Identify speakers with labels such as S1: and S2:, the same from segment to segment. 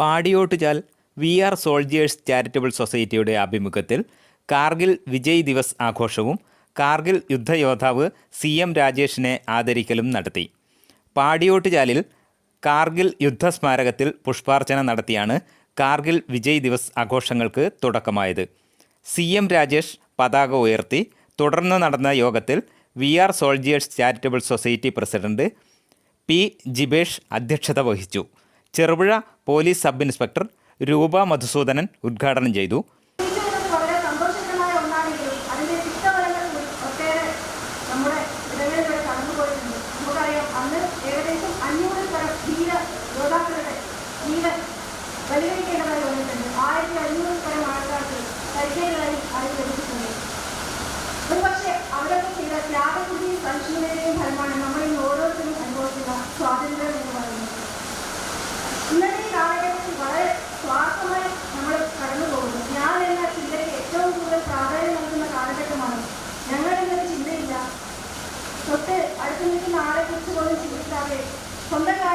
S1: Padiyottuchal V R soldiers charitable സൊസൈറ്റിയുടെ ആഭിമുഖ്യത്തിൽ കാർഗിൽ വിജയ് ദിവസ് ആഘോഷവും കാർഗിൽ യുദ്ധയോദ്ധാവ് സി എം രാജേഷിനെ ആദരിക്കലും നടത്തി. പാടിയോട്ടുചാലിൽ കാർഗിൽ യുദ്ധസ്മാരകത്തിൽ പുഷ്പാർച്ചന നടത്തിയാണ് കാർഗിൽ വിജയ് ദിവസ് ആഘോഷങ്ങൾക്ക് തുടക്കമായത്. സി എം രാജേഷ് പതാക ഉയർത്തി തുടർന്ന് നടന്ന യോഗത്തിൽ V R soldiers charitable society president P Jibesh അധ്യക്ഷത വഹിച്ചു. ചെറുപുഴ പോലീസ് സബ് ഇൻസ്പെക്ടർ രൂപ മധുസൂദനൻ ഉദ്ഘാടനം ചെയ്തു.
S2: ഒരുപക്ഷെ അവരൊക്കെ ചെയ്ത ത്യാഗത്തിന്റെയും സഹിഷ്ണുതയുടെയും ഫലമാണ്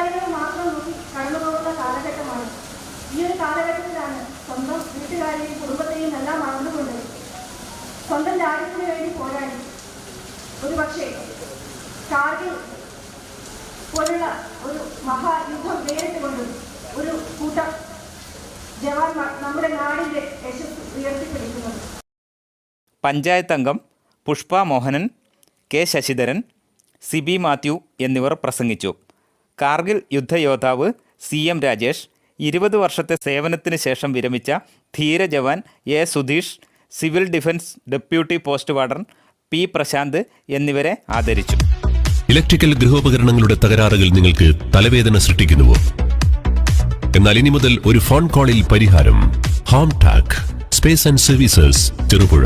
S2: കാര്യങ്ങൾ മാത്രം നോക്കി കടന്നു പോകുന്ന കാലഘട്ടമാണ്. ഈ ഒരു കാലഘട്ടത്തിലാണ് സ്വന്തം വീട്ടുകാരെയും കുടുംബത്തെയും എല്ലാം മറന്നുകൊണ്ട് സ്വന്തം രാജ്യത്തിന് വേണ്ടി പോരാടി. ഒരു പക്ഷേ കാർഗിൽ പോലുള്ള ഒരു മഹായുദ്ധം നേരിട്ടുകൊണ്ട് ഒരു കൂട്ടം ജവാന്മാർ നമ്മുടെ നാടിന്റെ യശസ് ഉയർത്തിപ്പിടിക്കുന്നത്.
S1: പഞ്ചായത്ത് അംഗം പുഷ്പ മോഹനൻ കെ ശശിധരൻ സിബി മാത്യു എന്നിവർ പ്രസംഗിച്ചു. കാർഗിൽ യുദ്ധയോദ്ധാവ് സി എം രാജേഷ് ഇരുപത് വർഷത്തെ സേവനത്തിന് ശേഷം വിരമിച്ച ധീര ജവാൻ A Sudheesh civil defence deputy post warden P Prashanth എന്നിവരെ ആദരിച്ചു.
S3: ഇലക്ട്രിക്കൽ ഗൃഹോപകരണങ്ങളുടെ തകരാറുകൾ നിങ്ങൾക്ക് തലവേദന സൃഷ്ടിക്കുന്നുവോ? എന്നാൽ ഇനി മുതൽ ഒരു ഫോൺ കോളിൽ പരിഹാരം. Home Tac space and services Cherupuzha.